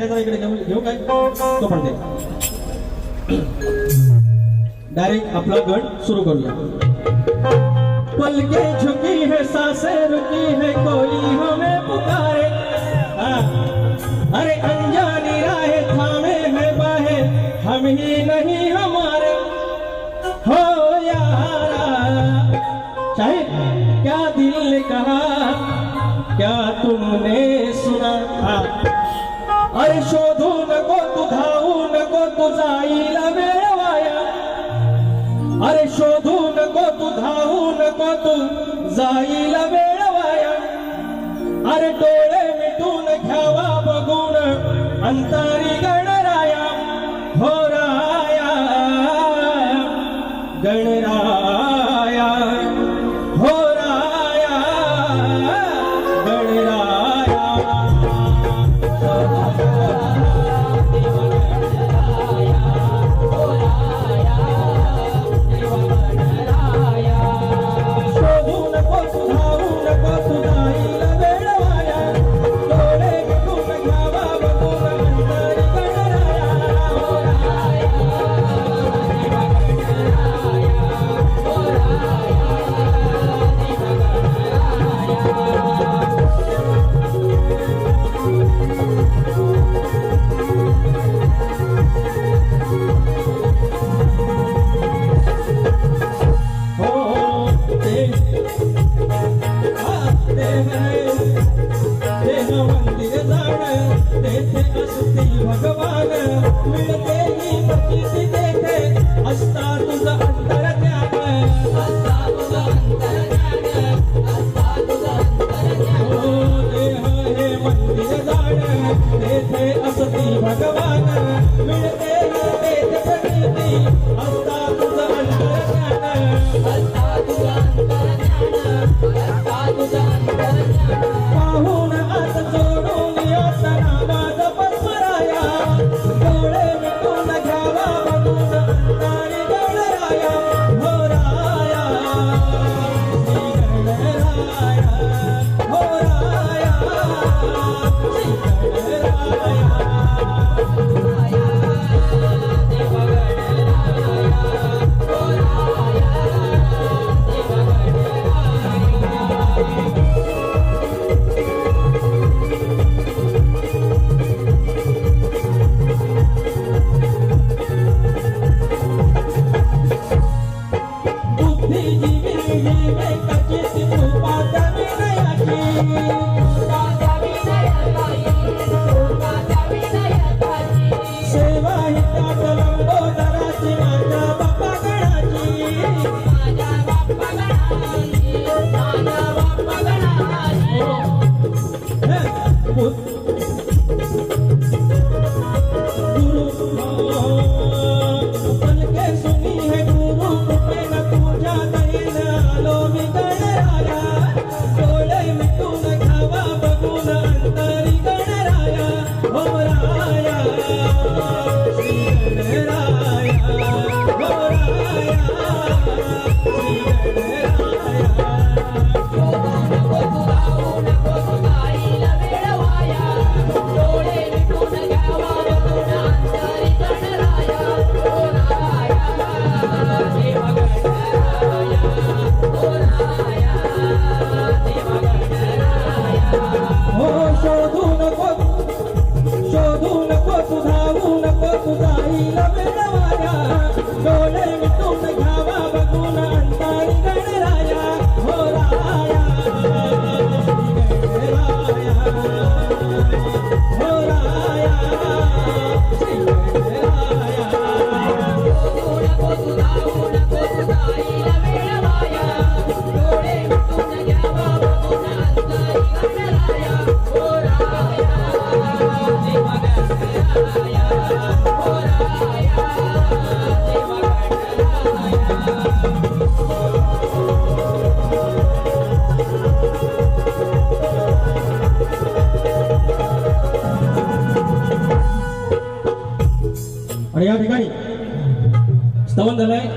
ते जरा इकडे घेऊ घेऊ काय तो पण दे डायरेक्ट आपला गण सुरू करूया पलके झुकी है साँसें रुकी है कोई हमें पुकारे। अरे अनजानी राहें थामे है बाहे हम ही नहीं हमारे हो यारा शाहिद क्या दिल ने कहा, क्या तुमने सुना हाँ। अरे शोधू नको तू धावू नको तू जाईला वेळ वाया. अरे शोधू नको तू धावू नको तू जाईला वेळ वाया. अरे डोळे मिटून घ्यावा बघून अंतरी गण भगवान मिळते मी प्रकृती देते. असता गणराया हो राया श्री गणराया बुद्धिजीवी Thank you. या ठिकाणी स्तवन झालंय.